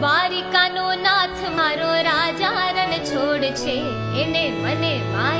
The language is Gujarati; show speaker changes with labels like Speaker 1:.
Speaker 1: દ્વારિકાનો નાથ મારો રાજા રણ છોડ છે એને મને માયા